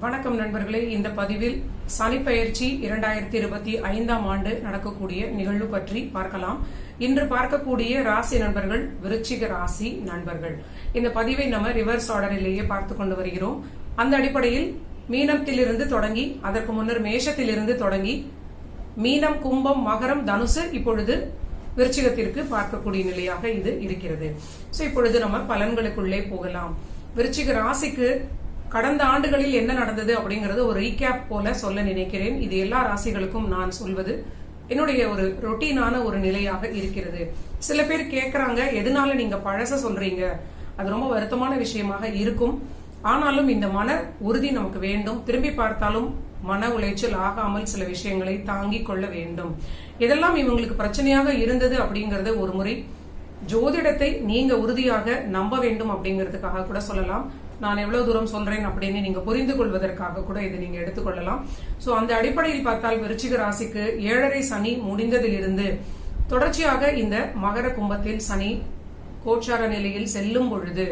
வணக்கம் நண்பர்களே. இந்த பதிவில் சனிப்பயிற்சி இரண்டாயிரத்தி இருபத்தி ஐந்தாம் ஆண்டு நடக்கக்கூடிய நிகழ்வு பற்றி பார்க்கலாம். இன்று பார்க்கக்கூடிய ராசி நண்பர்கள் விருச்சிக ராசி நண்பர்கள். இந்த பதிவை நம்ம ரிவர்ஸ் ஆர்டரிலேயே பார்த்து கொண்டு வருகிறோம். அந்த அடிப்படையில் மீனத்திலிருந்து தொடங்கி அதற்கு முன்னர் மேஷத்திலிருந்து தொடங்கி மீனம் கும்பம் மகரம் தனுசு இப்பொழுது விருச்சிகத்திற்கு பார்க்கக்கூடிய நிலையாக இது இருக்கிறது. சோ இப்பொழுது நம்ம பலன்களுக்குள்ளே போகலாம். விருச்சிக ராசிக்கு கடந்த ஆண்டுகளில் என்ன நடந்தது அப்படிங்கறது ஒரு ரீகேப் போல சொல்ல நினைக்கிறேன். இது எல்லா ராசிகளுக்கும் நான் சொல்வது. என்னுடைய ஒரு ரொட்டீனான ஒரு நிலையாக இருக்கிறது. சில பேர் கேக்குறாங்க எதனால நீங்க பழச சொல்றீங்க? அது ரொம்ப வருத்தமான விஷயமாக இருக்கும். ஆனாலும் இந்த மன உறுதி நமக்கு வேண்டும். திரும்பி பார்த்தாலும் மன உளைச்சல் ஆகாமல் சில விஷயங்களை தாங்கிக் கொள்ள வேண்டும். இதெல்லாம் இவங்களுக்கு பிரச்சனையாக இருந்தது அப்படிங்கறத ஒரு முறை ஜோதிடத்தை நீங்க உறுதியாக நம்ப வேண்டும் அப்படிங்கிறதுக்காக கூட சொல்லலாம். நான் எவ்வளவு தூரம் சொல்றேன் அப்படின்னு நீங்க புரிந்து கொள்வதற்காக கூட இதை நீங்க எடுத்துக்கொள்ளலாம். சோ அந்த அடிப்படையில் பார்த்தால் விருச்சிக ராசிக்கு ஏழரை சனி முடிந்ததிலிருந்து தொடர்ச்சியாக இந்த மகர கும்பத்தில் சனி கோச்சார நிலையில் செல்லும் பொழுது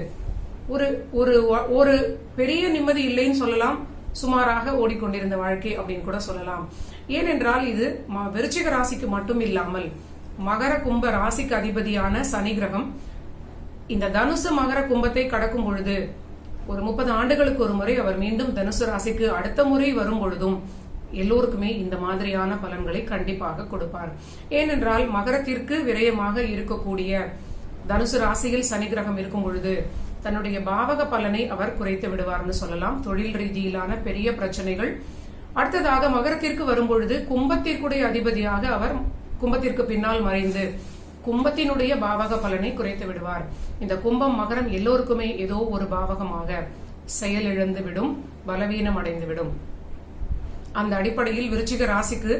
ஒரு ஒரு ஒரு பெரிய நிம்மதி இல்லைன்னு சொல்லலாம். சுமாராக ஓடிக்கொண்டிருந்த வாழ்க்கை அப்படின்னு கூட சொல்லலாம். ஏனென்றால் இது விருச்சிக ராசிக்கு மட்டும் இல்லாமல் மகர கும்ப ராசிக்கு அதிபதியான சனி கிரகம் இந்த தனுசு மகர கும்பத்தை கடக்கும் பொழுது ஒரு முப்பது ஆண்டுகளுக்கு ஒரு முறை அவர் மீண்டும் தனுசு ராசிக்கு அடுத்த முறை வரும் பொழுதும் எல்லோருக்குமே இந்த மாதிரியான பலன்களை கண்டிப்பாக கொடுப்பார். ஏனென்றால் மகரத்திற்கு விரயமாக இருக்கக்கூடிய தனுசு ராசியில் சனி கிரகம் இருக்கும் பொழுது தன்னுடைய பாவக பலனை அவர் குறைத்து விடுவார்னு சொல்லலாம். தொழில் ரீதியிலான பெரிய பிரச்சனைகள். அடுத்ததாக மகரத்திற்கு வரும்பொழுது கும்பத்திற்குடைய அதிபதியாக அவர் கும்பத்திற்கு பின்னால் மறைந்து கும்பத்தினுடைய பாவக பலனை குறைத்து விடுவார். இந்த கும்பம் மகரம் எல்லோருக்குமே ஏதோ ஒரு பாவகமாக. செயலிழந்து விடும் பலவீனம் அடைந்து விடும். அந்த அடிப்படையில் விருச்சிக ராசிக்கு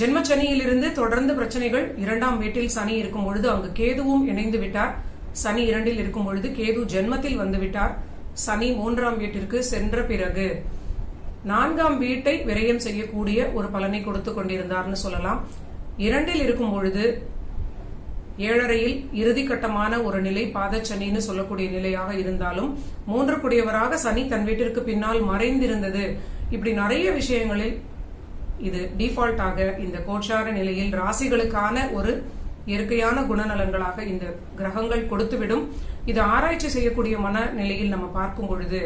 ஜென்ம சனியிலிருந்து தொடர்ந்து பிரச்சனைகள் இரண்டாம் வீட்டில் சனி இருக்கும் பொழுது அங்கு கேதுவும் இணைந்து விட்டார். சனி இரண்டில் இருக்கும் பொழுது கேது ஜென்மத்தில் வந்து விட்டார். சனி மூன்றாம் வீட்டிற்கு சென்ற பிறகு நான்காம் வீட்டை விரயம் செய்யக்கூடிய ஒரு பலனை கொடுத்து கொண்டிருந்தார்னு சொல்லலாம். இரண்டில் இருக்கும் பொழுது ஏழரையில் இறுதி கட்டமான ஒரு நிலை பாதச்சனின்னு சொல்லக்கூடிய நிலையாக இருந்தாலும் மூன்று குடியவராக சனி தன் வீட்டிற்கு பின்னால் மறைந்திருந்தது. இப்படி நிறைய விஷயங்களில் இது டிஃபால்ட்டாக இந்த கோச்சார நிலையில் ராசிகளுக்கான ஒரு இயற்கையான குணநலன்களாக இந்த கிரகங்கள் கொடுத்துவிடும். இது ஆராய்ச்சி செய்யக்கூடிய மன நிலையில் நம்ம பார்க்கும் பொழுது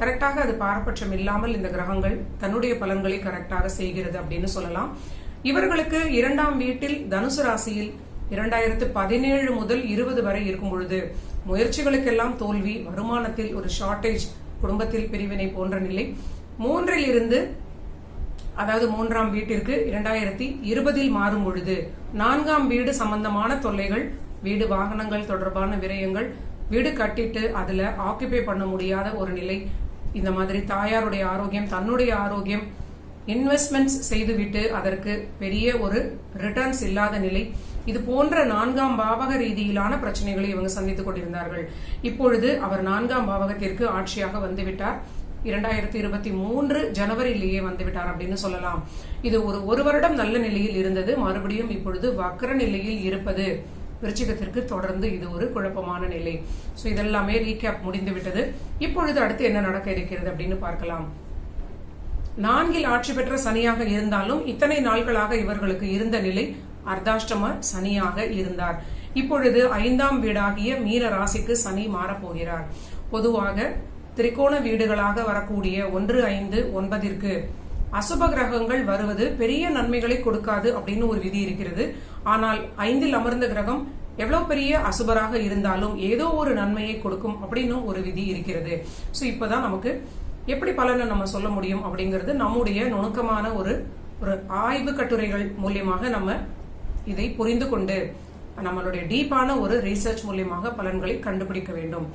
கரெக்டாக அது பாரபட்சம் இல்லாமல் இந்த கிரகங்கள் தன்னுடைய பலன்களை கரெக்டாக செய்கிறது அப்படின்னு சொல்லலாம். இவர்களுக்கு இரண்டாம் வீட்டில் தனுசு ராசியில் இரண்டாயிரத்து பதினேழு முதல் இருபது வரை இருக்கும் பொழுது முயற்சிகளுக்கெல்லாம் தோல்வி வருமானத்தில் ஒரு ஷார்டேஜ் குடும்பத்தில் பிரிவினை போன்ற நிலை. மூன்றில் இருந்து அதாவது மூன்றாம் வீட்டிற்கு இரண்டாயிரத்தி இருபதில் மாறும் பொழுது நான்காம் வீடு சம்பந்தமான தொல்லைகள் வீடு வாகனங்கள் தொடர்பான விரயங்கள் வீடு கட்டிட்டு அதுல ஆக்கிபை பண்ண முடியாத ஒரு நிலை. இந்த மாதிரி தாயாருடைய ஆரோக்கியம் தன்னுடைய ஆரோக்கியம் இன்வெஸ்ட்மெண்ட்ஸ் செய்துவிட்டு அதற்கு பெரிய ஒரு ரிட்டர்ன்ஸ் இல்லாத நிலை. இது போன்ற நான்காம் பாவக ரீதியிலான பிரச்சனைகளை இவங்க சந்தித்துக் கொண்டிருந்தார்கள். இப்பொழுது அவர் நான்காம் பாவகத்திற்கு ஆட்சியாக வந்துவிட்டார். இரண்டாயிரத்தி இருபத்தி மூன்று ஜனவரியிலேயே வந்துவிட்டார் அப்படின்னு சொல்லலாம். இது ஒரு ஒரு வருடம் நல்ல நிலையில் இருந்தது. மறுபடியும் இப்பொழுது வக்கர நிலையில் இருப்பது. விருச்சிகத்திற்கு தொடர்ந்து இது ஒரு குழப்பமான நிலை. ஸோ இதெல்லாமே ரீகேப் முடிந்து விட்டது இப்பொழுது அடுத்து என்ன நடக்க இருக்கிறது அப்படின்னு பார்க்கலாம். நான்கில் ஆட்சி பெற்ற சனியாக இருந்தாலும் இத்தனை நாட்களாக இவர்களுக்கு இருந்த நிலை அர்த்தாஷ்டம சனியாக இருந்தார். இப்பொழுது ஐந்தாம் வீடாகிய மீன ராசிக்கு சனி மாறப்போகிறார். பொதுவாக திரிகோண வீடுகளாக வரக்கூடிய ஒன்று ஐந்து ஒன்பதிற்கு அசுப கிரகங்கள் வருவது பெரிய நன்மைகளை கொடுக்காது அப்படின்னு ஒரு விதி இருக்கிறது. ஆனால் ஐந்தில் அமர்ந்த கிரகம் எவ்வளவு பெரிய அசுபராக இருந்தாலும் ஏதோ ஒரு நன்மையை கொடுக்கும் அப்படின்னு ஒரு விதி இருக்கிறது. ஸோ இப்போதான் நமக்கு எப்படி பலனை நம்ம சொல்ல முடியும் அப்படிங்கிறது நம்முடைய நுணுக்கமான ஒரு ஒரு ஆய்வு கட்டுரைகள் மூலியமாக நம்ம இதை புரிந்து கொண்டு நம்மளுடைய டீப்பான ஒரு ரீசர்ச் மூலியமாக பலன்களை கண்டுபிடிக்க வேண்டும்.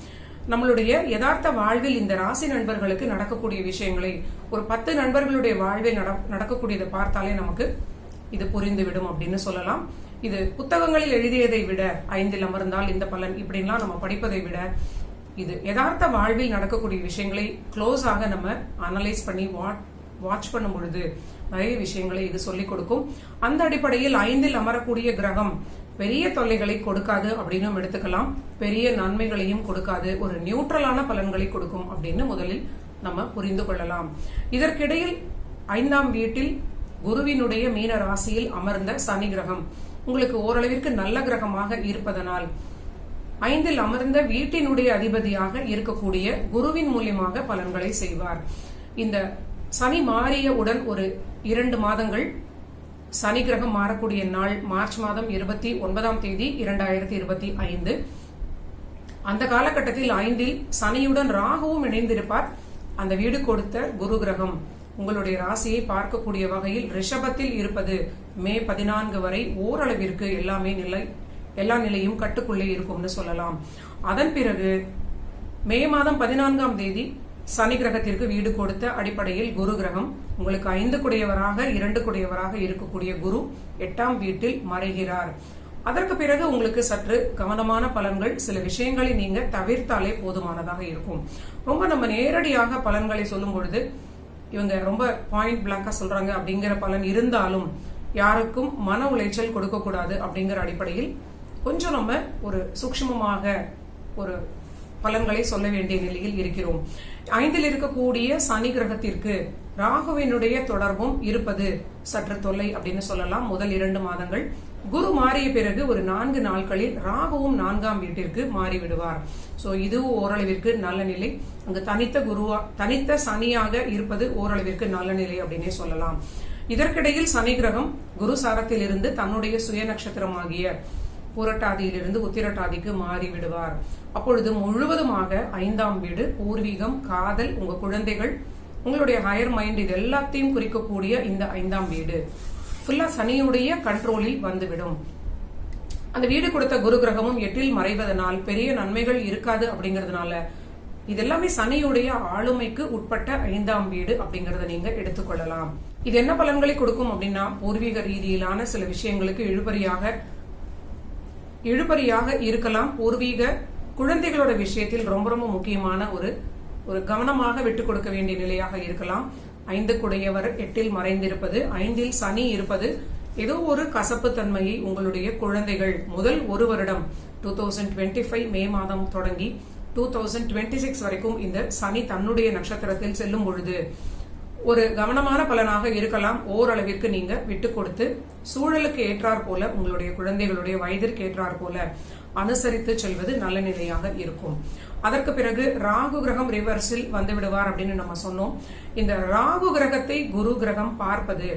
நம்மளுடைய யதார்த்த வாழ்வில் இந்த ராசி நண்பர்களுக்கு நடக்கக்கூடிய விஷயங்களை ஒரு பத்து நண்பர்களுடைய வாழ்வில் நட- நடக்கக்கூடியதை பார்த்தாலே நமக்கு இது புரிந்துவிடும் அப்படின்னு சொல்லலாம். இது புத்தகங்களில் எழுதியதை விட ஐந்தில் அமர்ந்தால் இந்த பலன் இப்படின்லாம் நம்ம படிப்பதை விட இது யதார்த்த வாழ்வில் நடக்கக்கூடிய விஷயங்களை க்ளோஸாக நம்ம அனலைஸ் பண்ணி வாட் வாட்ச் பண்ணும் பொழுது நிறைய விஷயங்களை இது சொல்லிக் கொடுக்கும். அந்த அடிப்படையில் ஐந்தில் அமரக்கூடிய கிரகம் பெரிய தொல்லைகளை கொடுக்காது அப்படின்னு எடுத்துக்கலாம். பெரிய நன்மைகளையும் கொடுக்காது. ஒரு நியூட்ரலான பலன்களை கொடுக்கும் அப்படின்னு முதலில் நம்ம புரிந்து கொள்ளலாம். இதற்கிடையில் ஐந்தாம் வீட்டில் குருவினுடைய மீன ராசியில் அமர்ந்த சனி கிரகம். உங்களுக்கு ஓரளவிற்கு நல்ல கிரகமாக இருப்பதனால் ஐந்தில் அமர்ந்த வீட்டினுடைய அதிபதியாக இருக்கக்கூடிய குருவின் மூலியமாக பலன்களை செய்வார். இந்த சனி மாறியவுடன் ஒரு இரண்டு மாதங்கள் சனி கிரகம் மாறக்கூடிய நாள் மார்ச் மாதம் இருபத்தி ஒன்பதாம் தேதி இரண்டாயிரத்தி இருபத்தி ஐந்து. அந்த காலகட்டத்தில் ஐந்தில் சனியுடன் ராகுவும் இணைந்திருப்பார். அந்த வீடு கொடுத்த குரு கிரகம் உங்களுடைய ராசியை பார்க்கக்கூடிய வகையில் ரிஷபத்தில் இருப்பது மே பதினான்கு வரை ஓரளவிற்கு எல்லாமே நிலை எல்லா நிலையும் கட்டுக்குள்ளே இருக்கும்னு சொல்லலாம். அதன் பிறகு மே மாதம் பதினான்காம் தேதி சனி கிரகத்திற்கு வீடு கொடுத்த அடிப்படையில் குரு கிரகம். உங்களுக்கு ஐந்து குடையவராக இரண்டு குடையவராக இருக்கக்கூடிய குரு எட்டாம் வீட்டில் மறைகிறார். அதற்கு பிறகு உங்களுக்கு சற்று கவனமான பலன்கள் சில விஷயங்களை நீங்க தவிர்த்தாலே போதுமானதாக இருக்கும். ரொம்ப நம்ம நேரடியாக பலன்களை சொல்லும் பொழுது இவங்க ரொம்ப பாயிண்ட் பிளாங்கா சொல்றாங்க அப்படிங்கிற பலன் இருந்தாலும் யாருக்கும் மன உளைச்சல் கொடுக்க கூடாது அப்படிங்கிற அடிப்படையில் கொஞ்சம் நம்ம ஒரு சூக்ஷ்மமாக ஒரு பலன்களை சொல்ல வேண்டிய நிலையில் இருக்கிறோம். ஐந்தில் இருக்கக்கூடிய சனி கிரகத்திற்கு ராகுவினுடைய தொடர்பும் இருப்பது சற்று தொல்லை அப்படின்னு சொல்லலாம். முதல் இரண்டு மாதங்கள் குரு மாறிய பிறகு ஒரு நான்கு நாட்களில் ராகுவும் நான்காம் வீட்டிற்கு மாறிவிடுவார். சோ இதுவும் ஓரளவிற்கு நல்ல நிலை. அங்கு தனித்த குருவா தனித்த சனியாக இருப்பது ஓரளவிற்கு நல்ல நிலை அப்படின்னே சொல்லலாம். இதற்கிடையில் சனி கிரகம் குரு சாரத்தில் இருந்து தன்னுடைய சுய நட்சத்திரமாகிய புரட்டாதியிலிருந்து உத்திரட்டாதிக்கு மாறி விடுவார் அப்பொழுது முழுவதுமாக ஐந்தாம் வீடு பூர்வீகம் காதல் உங்க குழந்தைகள் உங்களுடைய ஹையர் மைண்ட் இது எல்லாத்தையும் குறிக்கக்கூடிய இந்த ஐந்தாம் வீடு. ஃபுல்லா சனியுடைய கண்ட்ரோலில் வந்துவிடும். அந்த வீடு கொடுத்த குரு கிரகமும் எட்டில் மறைவதனால் பெரிய நன்மைகள் இருக்காது அப்படிங்கறதுனால இதெல்லாமே சனியுடைய ஆளுமைக்கு உட்பட்ட ஐந்தாம் வீடு அப்படிங்கறத நீங்க எடுத்துக்கொள்ளலாம். இது என்ன பலன்களை கொடுக்கும் அப்படின்னா பூர்வீக ரீதியிலான சில விஷயங்களுக்கு இழுபறியாக இழுபறியாக இருக்கலாம். பூர்வீக குழந்தைகளோட விஷயத்தில் ரொம்ப ரொம்ப முக்கியமான ஒரு ஒரு கவனமாக விட்டு கொடுக்க வேண்டிய நிலையாக இருக்கலாம். ஐந்து குடையவர் எட்டில் மறைந்திருப்பது ஐந்தில் சனி இருப்பது ஏதோ ஒரு கசப்பு தன்மையை உங்களுடைய குழந்தைகள் முதல் ஒரு வருடம் two thousand twenty five May மாதம் தொடங்கி டூ தௌசண்ட் டுவெண்ட்டி சிக்ஸ் வரைக்கும் இந்த சனி தன்னுடைய நட்சத்திரத்தில் செல்லும் பொழுது ஒரு கவனமான பலனாக இருக்கலாம். ஓரளவிற்கு நீங்க விட்டு கொடுத்து சூழலுக்கு ஏற்றாற் போல உங்களுடைய குழந்தைகளுடைய வயதிற்கு ஏற்றாற் போல அனுசரித்து செல்வது நல்ல நிலையாக இருக்கும். அதற்கு பிறகு ராகு கிரகம் ரிவர்ஸில் வந்து விடுவார் அப்படின்னு நம்ம சொன்னோம். இந்த ராகு கிரகத்தை குரு கிரகம் பார்ப்பது.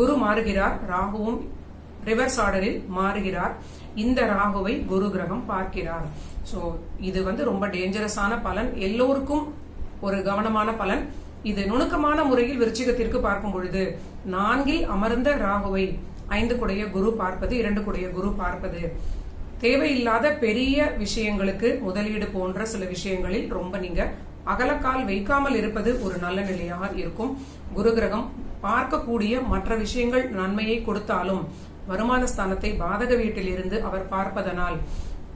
குரு மாறுகிறார் ராகுவும் ரிவர்ஸ் ஆர்டரில் மாறுகிறார். இந்த ராகுவை குரு கிரகம் பார்க்கிறார். சோ இது வந்து ரொம்ப டேஞ்சரஸான பலன். எல்லோருக்கும் ஒரு கவனமான பலன். இது நுணுக்கமான முறையில் விருச்சிகத்திற்கு பார்க்கும் பொழுது நான்கில் அமர்ந்த ராகுவை ஐந்து குடைய குரு பார்ப்பது இரண்டு குடைய குரு பார்ப்பது. தேவையில்லாத பெரிய விஷயங்களுக்கு முதலீடு போன்ற சில விஷயங்களில் ரொம்ப நீங்க அகலக்கால் வைக்காமல் இருப்பது ஒரு நல்ல நிலையாக இருக்கும். குரு கிரகம் பார்க்கக்கூடிய மற்ற விஷயங்கள் நன்மையை கொடுத்தாலும் வருமான ஸ்தானத்தை பாதக வீட்டில் இருந்து அவர் பார்ப்பதனால்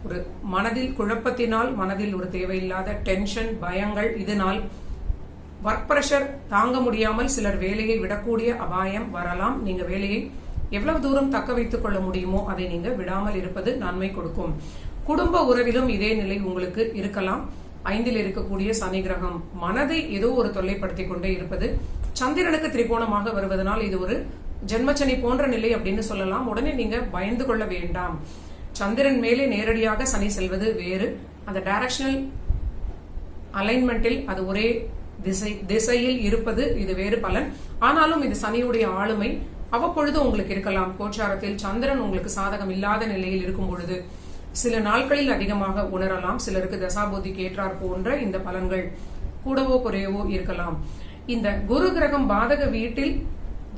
ஒரு மனதில் குழப்பத்தினால் மனதில் ஒரு தேவையில்லாத டென்ஷன் பயங்கள் இதனால் ஒர்க் ப்ரெஷர் தாங்க முடியாமல் சிலர் வேலையை விடக்கூடிய அபாயம் வரலாம். நீங்க வேலையை எவ்வளவு தூரம் தக்க வைத்துக் கொள்ள முடியுமோ அதை நீங்க விடாமல் இருப்பது நன்மை கொடுக்கும். குடும்ப உறவிலும் இதே நிலை உங்களுக்கு இருக்கலாம். ஐந்தில் இருக்கக்கூடிய சனி கிரகம் மனதை ஏதோ ஒரு தொல்லைப்படுத்திக் கொண்டே இருப்பது. சந்திரனுக்கு திரிகோணமாக வருவதனால் இது ஒரு ஜென்மச்சனி போன்ற நிலை அப்படின்னு சொல்லலாம். உடனே நீங்க பயந்து கொள்ள வேண்டாம். சந்திரன் மேலே நேரடியாக சனி செல்வது வேறு. அந்த டைரக்ஷனல் அலைன்மெண்டில் அது ஒரே திசை திசையில் இருப்பது இது வேறு பலன். ஆனாலும் இது சனியுடைய ஆளுமை. அவ்வப்பொழுது உங்களுக்கு இருக்கலாம். கோச்சாரத்தில் சந்திரன் உங்களுக்கு சாதகம் இல்லாத நிலையில் இருக்கும் பொழுது சில நாட்களில் அதிகமாக உணரலாம். சிலருக்கு தசாபோதிக்கு ஏற்றார் போன்ற இந்த பலன்கள் கூடவோ குறையவோ இருக்கலாம். இந்த குரு கிரகம் பாதக வீட்டில்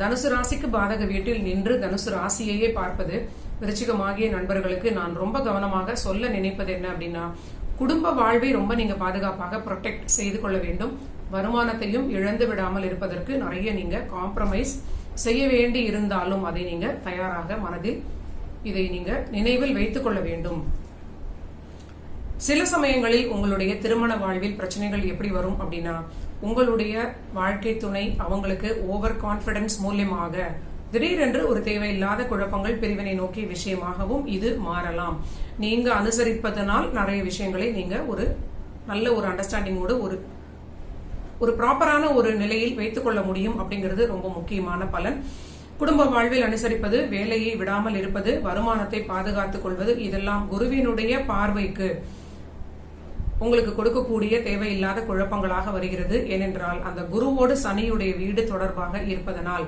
தனுசு ராசிக்கு பாதக வீட்டில் நின்று தனுசு ராசியையே பார்ப்பது விருச்சிகமாகிய நண்பர்களுக்கு நான் ரொம்ப கவனமாக சொல்ல நினைப்பது என்ன அப்படின்னா குடும்ப வாழ்வை ரொம்ப நீங்க பாதுகாப்பாக ப்ரொடெக்ட் செய்து கொள்ள வேண்டும். வருமானத்தையும் இழந்து விடாமல் இருப்பதற்கு நிறைய நீங்க காம்ப்ரமைஸ் செய்ய வேண்டி இருந்தாலும் அதை நீங்க தயாராக மனதில் இதை நீங்க நினைவில் வைத்துக் கொள்ள வேண்டும். சில சமயங்களில் உங்களுடைய திருமண வாழ்வில் பிரச்சனைகள் எப்படி வரும் அப்படின்னா உங்களுடைய வாழ்க்கை துணை அவங்களுக்கு ஓவர் கான்பிடன்ஸ் மூலியமாக திடீரென்று ஒரு தேவையில்லாத குழப்பங்கள் பிரிவினை நோக்கிய விஷயமாகவும் இது மாறலாம். நீங்க அனுசரிப்பதனால் நிறைய விஷயங்களை நீங்க ஒரு நல்ல ஒரு அண்டர்ஸ்டாண்டிங்கோடு ஒரு ஒரு ப்ராப்பரான ஒரு நிலையில் வைத்துக் கொள்ள முடியும் அப்படிங்கிறது ரொம்ப முக்கியமான பலன். குடும்ப வாழ்வில் அனுசரிப்பது வேலையை விடாமல் இருப்பது வருமானத்தை பாதுகாத்துக் கொள்வது இதெல்லாம் குருவினுடைய பார்வைக்கு உங்களுக்கு கொடுக்கக்கூடிய தேவையில்லாத குழப்பங்களாக வருகிறது. ஏனென்றால் அந்த குருவோடு சனியுடைய வீடு தொடர்பாக இருப்பதனால்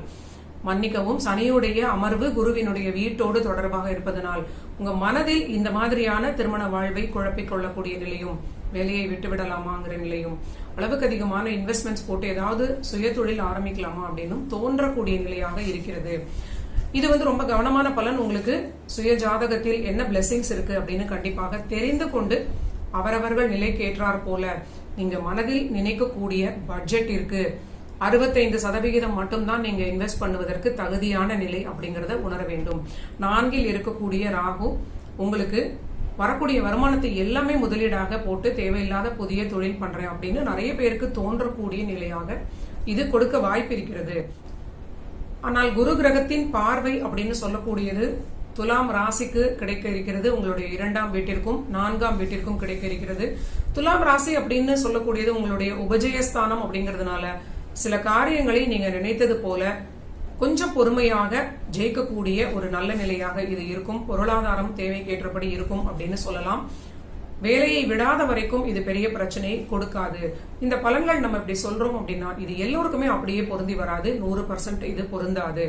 மன்னிக்கவும் சனியுடைய அமர்வு குருவினுடைய வீட்டோடு தொடர்பாக இருப்பதனால் உங்க மனதில் இந்த மாதிரியான திருமண வாழ்வை குழப்பிக் கொள்ளக்கூடிய நிலையும் வேலையை விட்டு விடலாமாங்கிற நிலையும் அளவுக்கு அதிகமான இன்வெஸ்ட்மெண்ட்ஸ் போட்டு ஏதாவது சுய தொழில் ஆரம்பிக்கலாமா அப்படின்னும் தோன்றக்கூடிய நிலையாக இருக்கிறது. இது வந்து ரொம்ப கவனமான பலன் உங்களுக்கு. சுய ஜாதகத்தில் என்ன பிளெஸிங்ஸ் இருக்கு அப்படின்னு கண்டிப்பாக தெரிந்து கொண்டு அவரவர்கள் நிலைக்கு ஏற்றார் போல நீங்க மனதில் நினைக்கக்கூடிய பட்ஜெட் இருக்கு. அறுபத்தைந்து சதவிகிதம் மட்டும்தான் நீங்க இன்வெஸ்ட் பண்ணுவதற்கு தகுதியான நிலை அப்படிங்கறத உணர வேண்டும். நான்கில் இருக்கக்கூடிய ராகு உங்களுக்கு வரக்கூடிய வருமானத்தை எல்லாமே முதலீடாக போட்டு தேவையில்லாத புதிய தொழில் பண்றேன் அப்படின்னு நிறைய பேருக்கு தோன்றக்கூடிய நிலையாக இது கொடுக்க வாய்ப்பு இருக்கிறது. ஆனால் குரு கிரகத்தின் பார்வை அப்படின்னு சொல்லக்கூடியது துலாம் ராசிக்கு கிடைக்க இருக்கிறது. உங்களுடைய இரண்டாம் வீட்டிற்கும் நான்காம் வீட்டிற்கும் கிடைக்க இருக்கிறது. துலாம் ராசி அப்படின்னு சொல்லக்கூடியது உங்களுடைய உபஜயஸ்தானம் அப்படிங்கறதுனால சில காரியங்களை நீங்க நினைத்தது போல கொஞ்சம் பொறுமையாக ஜெயிக்கக்கூடிய ஒரு நல்ல நிலையாக இது இருக்கும். பொருளாதாரம் தேவைக்கேற்றபடி இருக்கும் அப்படின்னு சொல்லலாம். வேலையை விடாத வரைக்கும் இது பெரிய பிரச்சனையை கொடுக்காது. இந்த பலன்கள் நம்ம இப்படி சொல்றோம் அப்படின்னா இது எல்லோருக்குமே அப்படியே பொருந்தி வராது. நூறு பர்சன்ட் இது பொருந்தாது.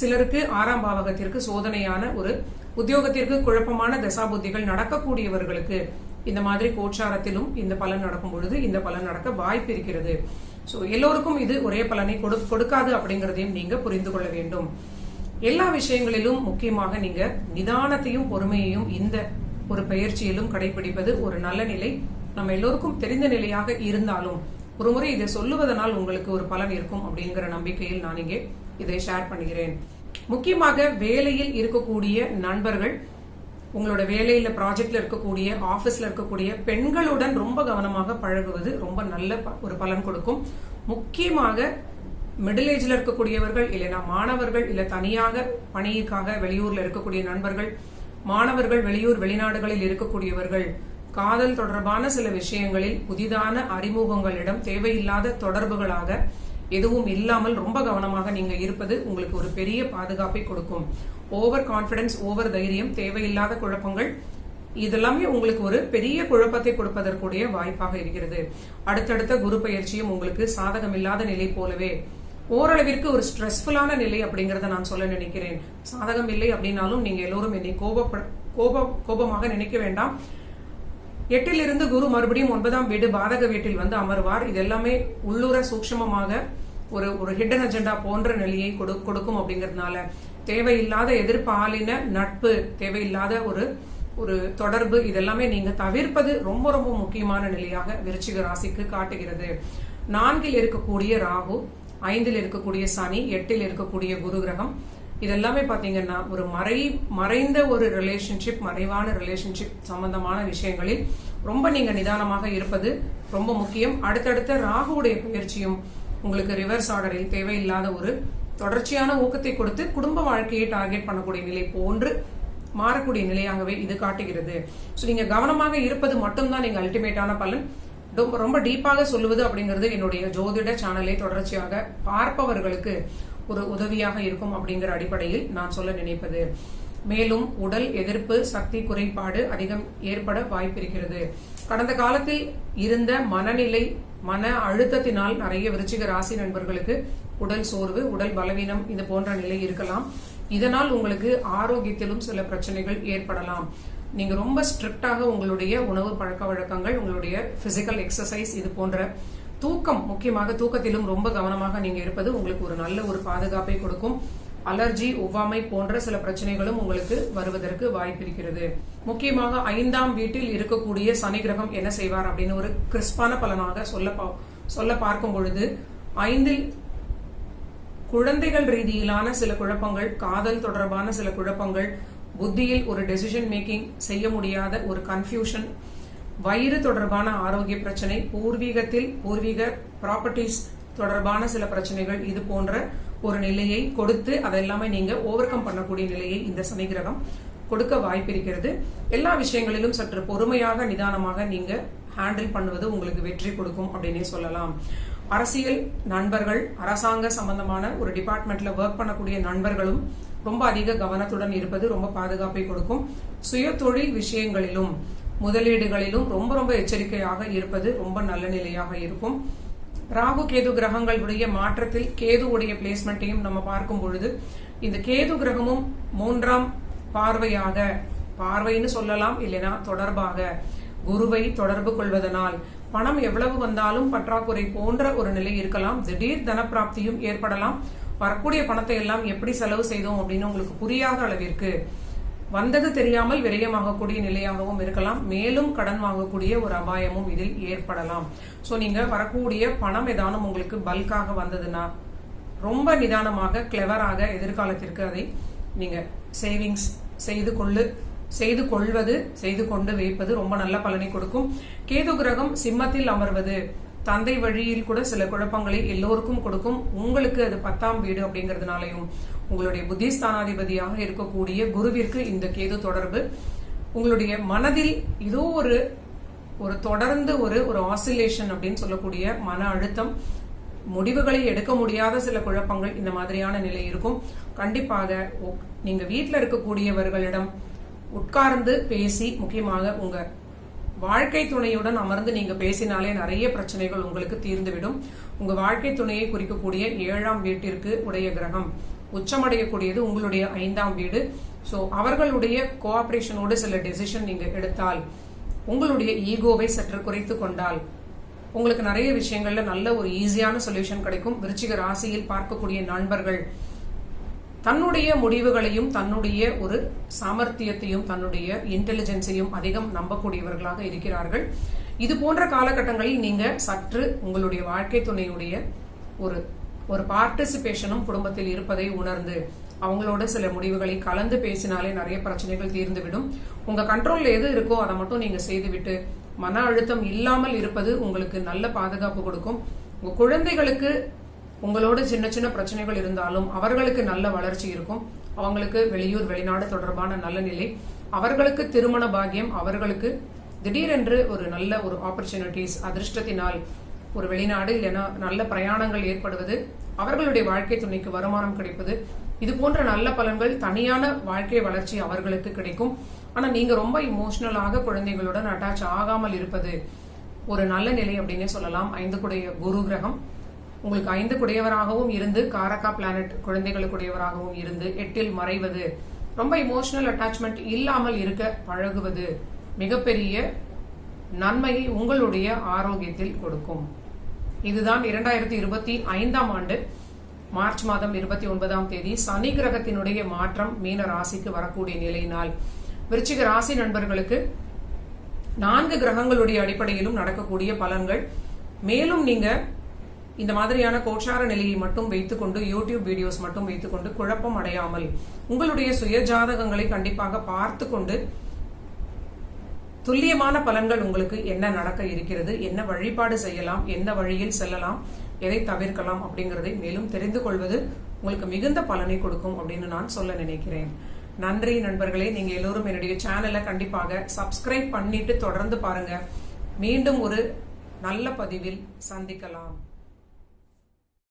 சிலருக்கு ஆறாம் பாவகத்திற்கு சோதனையான ஒரு உத்தியோகத்திற்கு குழப்பமான தசாபுத்திகள் நடக்கக்கூடியவர்களுக்கு இந்த மாதிரி கோச்சாரத்திலும் இந்த பலன் நடக்கும் பொழுது இந்த பலன் நடக்க வாய்ப்பு இருக்கிறது. சோ எல்லோருக்கும் இது ஒரே பலனை கொடு- கொடுக்காது அப்படிங்கறதையும் நீங்க புரிந்து கொள்ள வேண்டும். எல்லா விஷயங்களிலும் முக்கியமாக நீங்க நிதானத்தையும் பொறுமையையும் இந்த ஒரு பயிற்சியிலும் கடைபிடிப்பது ஒரு நல்ல நிலை. நம்ம எல்லோருக்கும் தெரிந்த நிலையாக இருந்தாலும் ஒரு முறை இதை சொல்லுவதனால் உங்களுக்கு ஒரு பலன் இருக்கும் அப்படிங்கிற நம்பிக்கையில் நான் இங்கே இதை ஷேர் பண்ணுகிறேன். முக்கியமாக வேலையில் இருக்கக்கூடிய நண்பர்கள் உங்களோட வேலையில ப்ராஜெக்ட்ல இருக்கக்கூடிய ஆஃபீஸில் இருக்கக்கூடிய பெண்களுடன் ரொம்ப கவனமாக பழகுவது ரொம்ப நல்ல ப- ஒரு பலன் கொடுக்கும். முக்கியமாக மிடில் ஏஜ்ல இருக்கக்கூடியவர்கள் இல்லைன்னா மாணவர்கள் இல்ல தனியாக பணிக்காக வெளியூர்ல இருக்கக்கூடிய நண்பர்கள் மாணவர்கள் வெளியூர் வெளிநாடுகளில் இருக்கக்கூடியவர்கள் காதல் தொடர்பான சில விஷயங்களில் புதிதான அறிமுகங்களிடம் தேவையில்லாத தொடர்புகளாக எதுவும் இல்லாமல் ரொம்ப கவனமாக நீங்க இருப்பது உங்களுக்கு ஒரு பெரிய பாதுகாப்பை கொடுக்கும். ஓவர் கான்பிடன்ஸ் ஓவர் தைரியம் தேவையில்லாத குழப்பங்கள் இதெல்லாமே உங்களுக்கு ஒரு பெரிய குழப்பத்தை கொடுப்பதற்குடைய வாய்ப்பாக இருக்கிறது. அடுத்தடுத்த குரு பயிற்சியும் உங்களுக்கு சாதகமில்லாத நிலை போலவே. ஓரளவிற்கு ஒரு ஸ்ட்ரெஸ்ஃபுல்லான நிலை அப்படிங்கறத நான் சொல்ல நினைக்கிறேன். சாதகம் இல்லை அப்படின்னாலும் நீங்க எல்லோரும் என்னை கோப கோப கோபமாக நினைக்க வேண்டாம். எட்டிலிருந்து குரு மறுபடியும் ஒன்பதாம் வீடு பாதக வீட்டில் வந்து அமர்வார். இது எல்லாமே உள்ளூர சூக்ஷமமாக ஒரு ஒரு ஹிடன் அஜெண்டா போன்ற நிலையை கொடு- கொடுக்கும் அப்படிங்கறதுனால தேவையில்லாத எதிர்பாலின நட்பு தேவையில்லாத ஒரு ஒரு தொடர்பு இதெல்லாமே நீங்க தவிர்ப்பது ரொம்ப ரொம்ப முக்கியமான நிலையாக விருச்சிக ராசிக்கு காட்டுகிறது. நான்கில் இருக்கக்கூடிய ராகு ஐந்தில் இருக்கக்கூடிய சனி எட்டில் இருக்கக்கூடிய குரு கிரகம் இதெல்லாமே பாத்தீங்கன்னா ஒரு மறை மறைந்த ஒரு ரிலேஷன்ஷிப் மறைவான ரிலேஷன்ஷிப் சம்பந்தமான விஷயங்களில் ரொம்ப நீங்க நிதானமாக இருப்பது ரொம்ப முக்கியம். அடுத்தடுத்த ராகுவுடைய பயிற்சியும் உங்களுக்கு ரிவர்ஸ் ஆர்டரில் தேவையில்லாத ஒரு தொடர்ச்சியான ஊக்கத்தை கொடுத்து குடும்ப வாழ்க்கையை டார்கெட் பண்ணக்கூடிய நிலை போன்று மாறக்கூடிய நிலையாகவே இது காட்டுகிறது. ஸோ நீங்க கவனமாக இருப்பது மட்டும்தான் நீங்க அல்டிமேட்டான பலன். ரொம்ப ரொம்ப டீப்பாக சொல்லுவது அப்படிங்கிறது என்னுடைய ஜோதிட சேனலை தொடர்ச்சியாக பார்ப்பவர்களுக்கு ஒரு உதவியாக இருக்கும் அப்படிங்கிற அடிப்படையில் நான் சொல்ல நினைப்பது. மேலும் உடல் எதிர்ப்பு சக்தி குறைபாடு அதிகம் ஏற்பட வாய்ப்பிருக்கிறது. கடந்த காலத்தில் இருந்த மனநிலை மன அழுத்தத்தினால் நிறைய விருச்சிக ராசி நண்பர்களுக்கு உடல் சோர்வு உடல் பலவீனம் இது போன்ற நிலை இருக்கலாம். இதனால் உங்களுக்கு ஆரோக்கியத்திலும் சில பிரச்சனைகள் ஏற்படலாம். நீங்க ரொம்ப ஸ்ட்ரிக்டாக உங்களுடைய உணவு பழக்க வழக்கங்கள் உங்களுடைய பிசிக்கல் எக்ஸசைஸ் இது போன்ற தூக்கம் முக்கியமாக தூக்கத்திலும் ரொம்ப கவனமாக நீங்க இருப்பது உங்களுக்கு ஒரு நல்ல ஒரு பாதுகாப்பை கொடுக்கும். அலர்ஜி ஒவ்வாமை போன்ற சில பிரச்சனைகளும் உங்களுக்கு வருவதற்கு வாய்ப்பிருக்கிறது. முக்கியமாக ஐந்தாம் வீட்டில் இருக்கக்கூடிய சனி கிரகம் என்ன செய்வார் அப்படின்னு ஒரு கிறிஸ்பான பலனாக சொல்ல பா- சொல்ல பார்க்கும் பொழுது ஐந்தில் குழந்தைகள் ரீதியிலான சில குழப்பங்கள் காதல் தொடர்பான சில குழப்பங்கள் புத்தியில் ஒரு டெசிஷன் மேக்கிங் செய்ய முடியாத ஒரு கன்ஃபியூஷன் வயிறு தொடர்பான ஆரோக்கிய பிரச்சனை பூர்வீகத்தில் பூர்வீக ப்ராப்பர்ட்டிஸ் தொடர்பான சில பிரச்சனைகள் இது போன்ற ஒரு நிலையை கொடுத்து அதெல்லாமே நீங்க ஓவர் கம் பண்ணக்கூடிய நிலையை இந்த சனி கிரகம் கொடுக்க வாய்ப்பிருக்கிறது எல்லா விஷயங்களிலும் சற்று பொறுமையாக நிதானமாக நீங்க ஹேண்டில் பண்ணுவது உங்களுக்கு வெற்றி கொடுக்கும் அப்படின்னே சொல்லலாம். அரசியல் நண்பர்கள் அரசாங்க சம்பந்தமான ஒரு டிபார்ட்மெண்ட்ல ஒர்க் பண்ணக்கூடிய நண்பர்களும் ரொம்ப அதிக கவனத்துடன் இருப்பது ரொம்ப பாதுகாப்பை கொடுக்கும். சுய தொழில் விஷயங்களிலும் முதலீடுகளிலும் ரொம்ப ரொம்ப எச்சரிக்கையாக இருப்பது ரொம்ப நல்ல நிலையாக இருக்கும். ராகு கேது கிரகங்களுடைய மாற்றத்தில் கேதுவுடைய பிளேஸ்மெண்ட்டையும் நம்ம பார்க்கும் பொழுது இந்த கேது கிரகமும் மூன்றாம் பார்வையாக பார்வைன்னு சொல்லலாம் இல்லைனா தொடர்பாக குருவை தொடர்பு கொள்வதனால் பணம் எவ்வளவு வந்தாலும் பற்றாக்குறை போன்ற ஒரு நிலை இருக்கலாம் திடீர் தனப்பிராப்தியும் ஏற்படலாம் வரக்கூடிய பணத்தை எல்லாம் எப்படி செலவு செய்தோம் அப்படின்னு உங்களுக்கு புரியாத அளவிற்கு வந்தது தெரியாமல் விரயமாகக்கூடிய நிலையாகவும் இருக்கலாம். மேலும் கடன் வாங்கக்கூடிய ஒரு அபாயமும் இதில் ஏற்படலாம். ஸோ நீங்க வரக்கூடிய பணம் ஏதானும் உங்களுக்கு பல்காக வந்ததுன்னா ரொம்ப நிதானமாக கிளவராக எதிர்காலத்திற்கு அதை நீங்க சேவிங்ஸ் செய்து கொள்ளு செய்து கொள்வது செய்து கொண்டு வைப்பது ரொம்ப நல்ல பலனை கொடுக்கும். கேது கிரகம் சிம்மத்தில் அமர்வது தந்தை வழியில் கூட சில குழப்பங்களை எல்லோருக்கும் கொடுக்கும். உங்களுக்கு அது பத்தாம் வீடு அப்படிங்கறதுனாலையும் உங்களுடைய புத்திஸ்தானாதிபதியாக இருக்கக்கூடிய குருவிற்கு இந்த கேது தொடர்பு. உங்களுடைய மனதில் ஏதோ ஒரு ஒரு தொடர்ந்து ஒரு ஒரு ஆசிலேஷன் அப்படின்னு சொல்லக்கூடிய மன அழுத்தம் முடிவுகளை எடுக்க முடியாத சில குழப்பங்கள் இந்த மாதிரியான நிலை இருக்கும். கண்டிப்பாக நீங்க வீட்டில் இருக்கக்கூடியவர்களிடம் உட்கார்ந்து பேசி முக்கியமாக உங்க வாழ்க்கை துணையுடன் அமர்ந்து நீங்க பேசினாலே நிறைய பிரச்சனைகள் உங்களுக்கு தீர்ந்துவிடும். உங்க வாழ்க்கை துணையை குறிக்கக்கூடிய ஏழாம் வீட்டிற்கு உடைய கிரகம். உச்சமடையக்கூடியது உங்களுடைய ஐந்தாம் வீடு. ஸோ அவர்களுடைய கோஆபரேஷனோடு சில டெசிஷன் நீங்கள் எடுத்தால் உங்களுடைய ஈகோவை சற்று குறைத்து கொண்டால் உங்களுக்கு நிறைய விஷயங்கள்ல நல்ல ஒரு ஈஸியான சொல்யூஷன் கிடைக்கும். விருச்சிக ராசியில் பார்க்கக்கூடிய நண்பர்கள் தன்னுடைய முடிவுகளையும் தன்னுடைய ஒரு சாமர்த்தியத்தையும் தன்னுடைய இன்டெலிஜென்ஸையும் அதிகம் நம்பக்கூடியவர்களாக இருக்கிறார்கள். இது போன்ற காலகட்டங்களில் நீங்க சற்று உங்களுடைய வாழ்க்கை துணையுடைய ஒரு ஒரு பார்ட்டிசிபேஷனும் குடும்பத்தில் இருப்பதை உணர்ந்து அவங்களோட சில முடிவுகளை கலந்து பேசினாலே நிறைய பிரச்சனைகள் தீர்ந்துவிடும். உங்க கண்ட்ரோல்ல எது இருக்கோ அதை மட்டும் நீங்க செய்துவிட்டு மன அழுத்தம் இல்லாமல் இருப்பது உங்களுக்கு நல்ல பாதுகாப்பு கொடுக்கும். உங்க குழந்தைகளுக்கு உங்களோட சின்ன சின்ன பிரச்சனைகள் இருந்தாலும் அவர்களுக்கு நல்ல வளர்ச்சி இருக்கும். அவங்களுக்கு வெளியூர் வெளிநாடு தொடர்பான நல்ல நிலை. அவர்களுக்கு திருமண பாக்கியம் அவர்களுக்கு. திடீரென்று ஒரு நல்ல ஒரு ஆப்பர்ச்சுனிட்டிஸ் அதிர்ஷ்டத்தினால் ஒரு வெளிநாடு இல்லைன்னா நல்ல பிரயாணங்கள் ஏற்படுவது அவர்களுடைய வாழ்க்கை துணைக்கு வருமானம் கிடைப்பது இது போன்ற நல்ல பலன்கள் தனியான வாழ்க்கை வளர்ச்சி அவர்களுக்கு கிடைக்கும். ஆனா நீங்க ரொம்ப இமோஷனலாக குழந்தைகளுடன் அட்டாச் ஆகாமல் இருப்பது ஒரு நல்ல நிலை அப்படின்னே சொல்லலாம். ஐந்து குடைய குரு கிரகம். உங்களுக்கு ஐந்து குடையவராகவும் இருந்து காரக்கா பிளானட் குழந்தைகளுக்குடையவராகவும் இருந்து எட்டில் மறைவது ரொம்ப இமோஷனல் அட்டாச்மெண்ட் இல்லாமல் இருக்க பழகுவது மிகப்பெரிய நன்மையை உங்களுடைய ஆரோக்கியத்தில் கொடுக்கும். இதுதான் இரண்டாயிரத்தி இருபத்தி ஐந்தாம் ஆண்டு மார்ச் மாதம் இருபத்தி ஒன்பதாம் தேதி சனி கிரகத்தினுடைய மாற்றம் மீன ராசிக்கு வரக்கூடிய நிலையினால். விருச்சிக ராசி நண்பர்களுக்கு நான்கு கிரகங்களுடைய அடிப்படையிலும் நடக்கக்கூடிய பலன்கள். மேலும் நீங்க இந்த மாதிரியான கோச்சார நிலையை மட்டும் வைத்துக்கொண்டு யூடியூப் வீடியோஸ் மட்டும் வைத்துக்கொண்டு குழப்பம் அடையாமல் உங்களுடைய சுய ஜாதகங்களை கண்டிப்பாக பார்த்து கொண்டு துல்லியமான பலன்கள் உங்களுக்கு என்ன நடக்க இருக்கிறது என்ன வழிபாடு செய்யலாம் எந்த வழியில் செல்லலாம் எதை தவிர்க்கலாம் அப்படிங்கிறதை மேலும் தெரிந்து கொள்வது உங்களுக்கு மிகுந்த பலனை கொடுக்கும் அப்படின்னு நான் சொல்ல நினைக்கிறேன். நன்றி நண்பர்களே நீங்க எல்லோரும் என்னுடைய சேனலை கண்டிப்பாக சப்ஸ்கிரைப் பண்ணிட்டு தொடர்ந்து பாருங்க. மீண்டும் ஒரு நல்ல பதிவில் சந்திக்கலாம்.